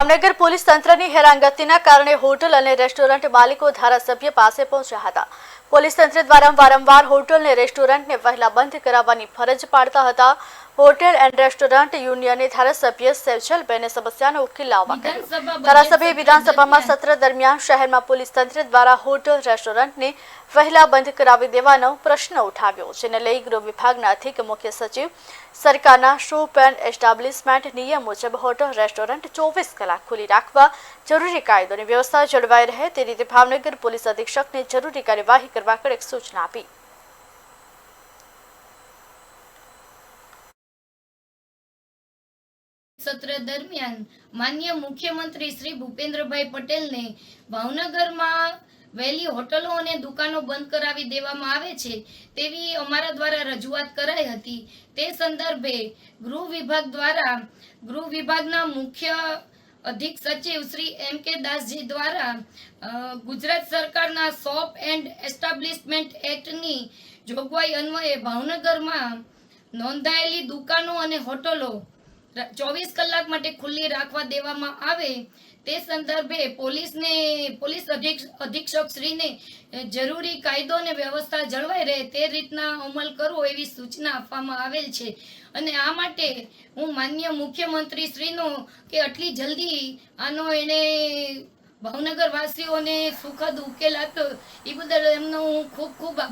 Jamnagar police તંત્રની હેરાનગતિના કારણે hotel અને રેસ્ટોરન્ટ માલિકો ધારાસભ્ય પાસે પહોંચ્યા હતા. પોલીસ તંત્ર દ્વારા વારંવાર હોટલ અને રેસ્ટોરન્ટને વહેલા બંધ કરાવવાની ફરજ પાડતા હતા. હોટેલ એન્ડ રેસ્ટોરન્ટ યુનિયને ધારાસભ્ય સેવજલબેને સમસ્યાનો ઉકેલ લાવવા કહ્યું. ધારાસભ્ય વિધાનસભામાં સત્ર દરમિયાન શહેરમાં પોલીસ તંત્ર દ્વારા હોટલ રેસ્ટોરન્ટને વહેલા બંધ કરાવી દેવાનો પ્રશ્ન ઉઠાવ્યો જેને લઈ ગૃહ વિભાગના અધિક મુખ્ય સચિવ સરકારના શોપ એન્ડ એસ્ટાબ્લિશમેન્ટ નિયમ મુજબ હોટલ રેસ્ટોરન્ટ ચોવીસ કલાક ખુલ્લી રાખવા જરૂરી કાયદો વ્યવસ્થા જળવાઈ રહે તે રીતે ભાવનગર પોલીસ અધિક્ષકને જરૂરી કાર્યવાહી કરવા કડક સૂચના આપી. સત્ર દરમિયાન માન્ય મુખ્યમંત્રી શ્રી ભૂપેન્દ્રભાઈ પટેલને ભાવનગરમાં વહેલી હોટલો અને દુકાનો બંધ કરાવી દેવામાં આવે છે તેવી અમારા દ્વારા રજૂઆત કરાઈ હતી. તે સંદર્ભે ગૃહ વિભાગ દ્વારા ગૃહ વિભાગના મુખ્ય અધિક સચિવ શ્રી એમ કે દાસજી દ્વારા ગુજરાત સરકારના શોપ એન્ડ એસ્ટાબ્લિશમેન્ટ એક્ટની જોગવાઈ અન્વયે ભાવનગરમાં નોંધાયેલી દુકાનો અને હોટલો ચોવીસ કલાક માટે ખુલ્લી રાખવા દેવામાં આવે તે સંદર્ભે પોલીસને, પોલીસ અધિક્ષ અધિક્ષક શ્રીને જરૂરી કાયદો અને વ્યવસ્થા જળવાઈ રહે તે રીતના અમલ કરવો એવી સૂચના આપવામાં આવેલ છે. અને આ માટે હું માન્ય મુખ્યમંત્રી શ્રીનો કે આટલી જલ્દી આનો એને ભાવનગર વાસીઓને સુખદ ઉકેલ આપ્યો, એ બદલ એમનો હું ખૂબ ખૂબ આભાર